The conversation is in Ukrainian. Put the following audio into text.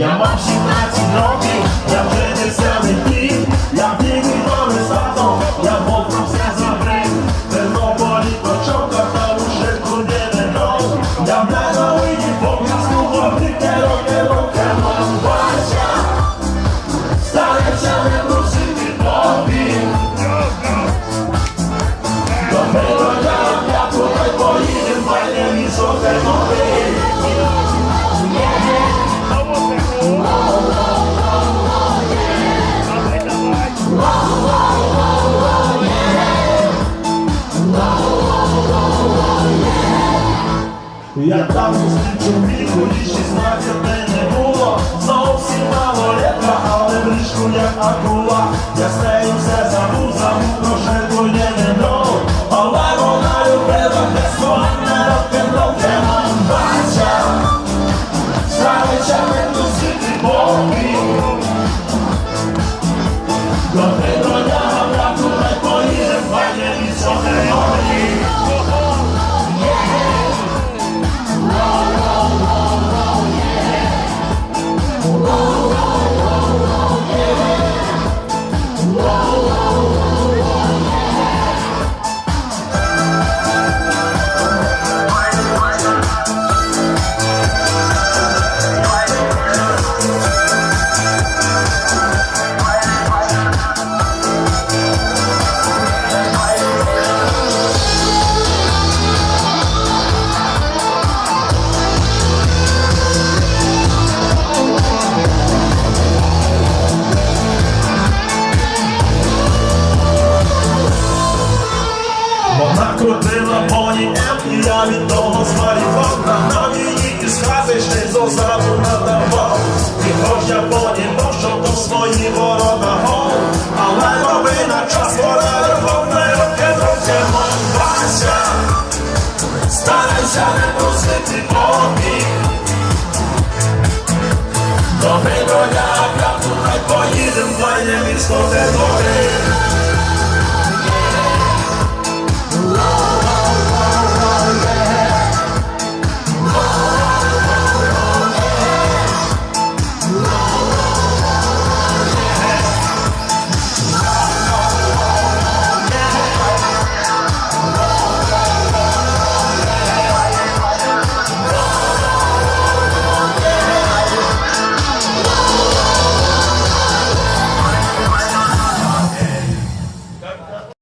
Я мав 17 років, я вже не сяний дім, я бігаю до листатом, я вовком все забрив. Тернополі початка, та уже куди не нов. Я в ненавиді показну вогники, роки, роки, Бача. Старайся не брусити тобі. До миру я, я поїдем, файне місто Тернопіль. Я там зустрічу віку, і 16 не було. Зовсім малолетка, але в ліжку як акула. Я з нею все забув, забув про жертву є не дров, Але вона любила безсловне рок-н-рол Демон бача Крутила поні М, і я від того змарівав Нагнав її із хати, ще й зозаду надавав І хоч я понімав, що то свої ворота гол Але новина час пора любовна роки-роки Вася Старайся не пустити побіг Добрий доля, я туди поїдем, файне місто